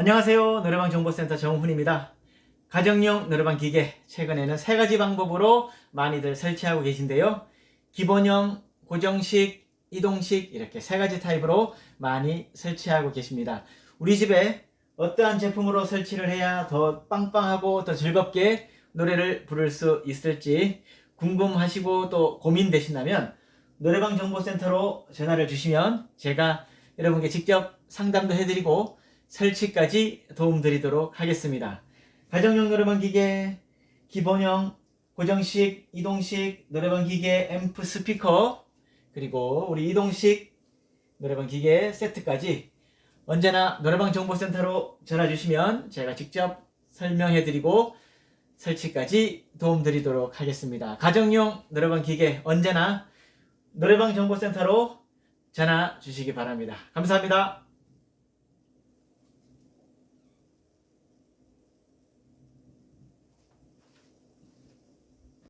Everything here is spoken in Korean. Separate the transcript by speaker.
Speaker 1: 안녕하세요. 노래방 정보센터 정훈입니다. 가정용 노래방 기계 최근에는 세 가지 방법으로 많이들 설치하고 계신데요. 기본형, 고정식, 이동식 이렇게 세 가지 타입으로 많이 설치하고 계십니다. 우리 집에 어떠한 제품으로 설치를 해야 더 빵빵하고 더 즐겁게 노래를 부를 수 있을지 궁금하시고 또 고민되신다면 노래방 정보센터로 전화를 주시면 제가 여러분께 직접 상담도 해드리고 설치까지 도움드리도록 하겠습니다. 가정용 노래방 기계, 기본형, 고정식, 이동식 노래방 기계, 앰프, 스피커, 그리고 우리 이동식 노래방 기계 세트까지 언제나 노래방 정보센터로 전화 주시면 제가 직접 설명해 드리고 설치까지 도움드리도록 하겠습니다. 가정용 노래방 기계 언제나 노래방 정보센터로 전화 주시기 바랍니다. 감사합니다.